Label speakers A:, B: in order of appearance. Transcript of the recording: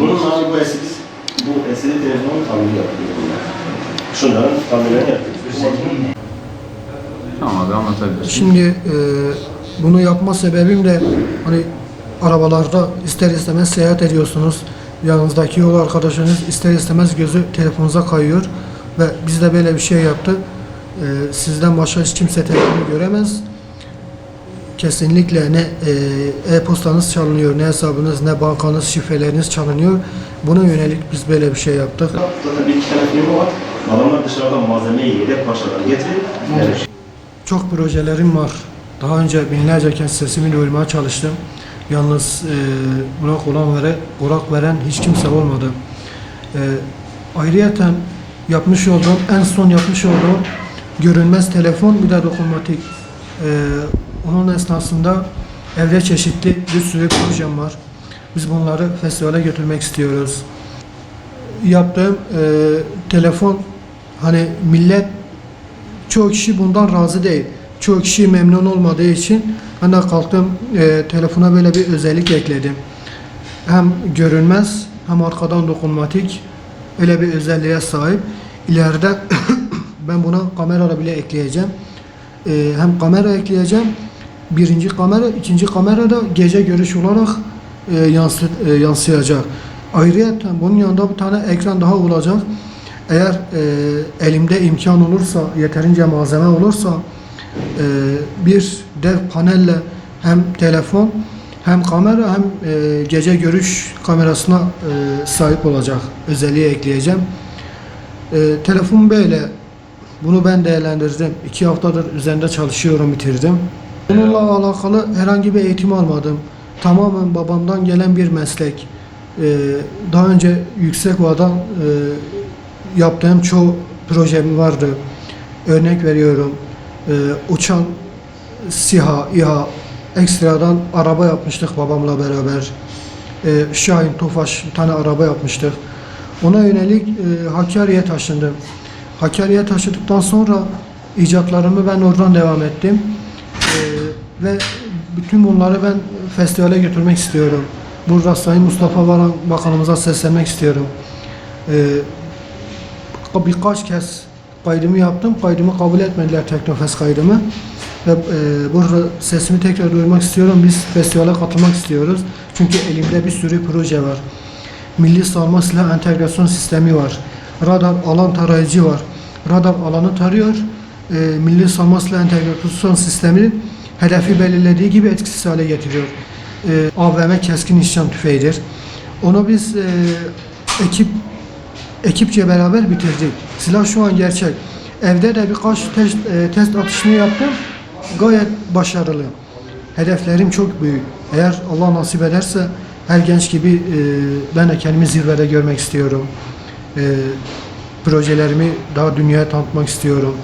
A: Bunun abi bu eski, bu eski telefonun tamiri yapıyor. Şunların tamirini yapıyor.
B: Tamam abi anlatabilirsin.
C: Şimdi e, bunu yapma sebebim de hani arabalarda ister istemez seyahat ediyorsunuz. Yanınızdaki yol arkadaşınız ister istemez gözü telefonunuza kayıyor ve biz de böyle bir şey yaptık. E, sizden başka hiç kimse telefonu göremez. Kesinlikle ne e, e-postanız çalınıyor, ne hesabınız, ne bankanız, şifreleriniz çalınıyor. Buna yönelik biz böyle bir şey yaptık.
A: Zaten bir iki tane firma var. Adamlar dışarıdan malzemeyi yedek parçadan getirip yani
C: Çok projelerim var. Daha önce binlerce kez sesimi duyurmaya çalıştım. Yalnız e, buna kulak veren, kulak veren hiç kimse olmadı. E, ayrıyeten yapmış olduğum, en son yapmış olduğum görünmez telefon bir de dokunmatik. E, onun esnasında evde çeşitli bir sürü projem var. Biz bunları festivale götürmek istiyoruz. Yaptığım e, telefon hani millet çoğu kişi bundan razı değil. Çoğu kişi memnun olmadığı için ben de kalktım e, telefona böyle bir özellik ekledim. Hem görünmez hem arkadan dokunmatik öyle bir özelliğe sahip. İleride ben buna kamera bile ekleyeceğim. E, hem kamera ekleyeceğim. Birinci kamera, ikinci kamera da gece görüş olarak e, yansı, e, yansıyacak. Ayrıca bunun yanında bir tane ekran daha olacak. Eğer e, elimde imkan olursa, yeterince malzeme olursa e, bir dev panelle hem telefon hem kamera hem e, gece görüş kamerasına e, sahip olacak özelliği ekleyeceğim. E, telefon böyle. Bunu ben değerlendirdim. İki haftadır üzerinde çalışıyorum, bitirdim. Bununla alakalı herhangi bir eğitim almadım. Tamamen babamdan gelen bir meslek. E, daha önce yüksek ovadan e, yaptığım çoğu projem vardı. Örnek veriyorum. e, uçan SİHA, İHA ekstradan araba yapmıştık babamla beraber. E, Şahin, Tofaş tane araba yapmıştık. Ona yönelik Hakkari'ye taşındım. Hakkari'ye taşıdıktan sonra icatlarımı ben oradan devam ettim. Ve bütün bunları ben festivale götürmek istiyorum. Burada Sayın Mustafa Varan Bakanımıza seslenmek istiyorum. E, birkaç kez kaydımı yaptım. Kaydımı kabul etmediler Teknofest kaydımı. Ve e, burada sesimi tekrar duyurmak istiyorum. Biz festivale katılmak istiyoruz. Çünkü elimde bir sürü proje var. Milli Savunma Silah Entegrasyon Sistemi var. Radar alan tarayıcı var. Radar alanı tarıyor. E, Milli Savunma Silah Entegrasyon Sistemi hedefi belirlediği gibi etkisiz hale getiriyor. E, AVM keskin nişan tüfeğidir. Onu biz e, ekip ekipçe beraber bitirdik. Silah şu an gerçek. Evde de birkaç test, e, test atışını yaptım. Gayet başarılı. Hedeflerim çok büyük. Eğer Allah nasip ederse her genç gibi e, ben de kendimi zirvede görmek istiyorum. E, projelerimi daha dünyaya tanıtmak istiyorum.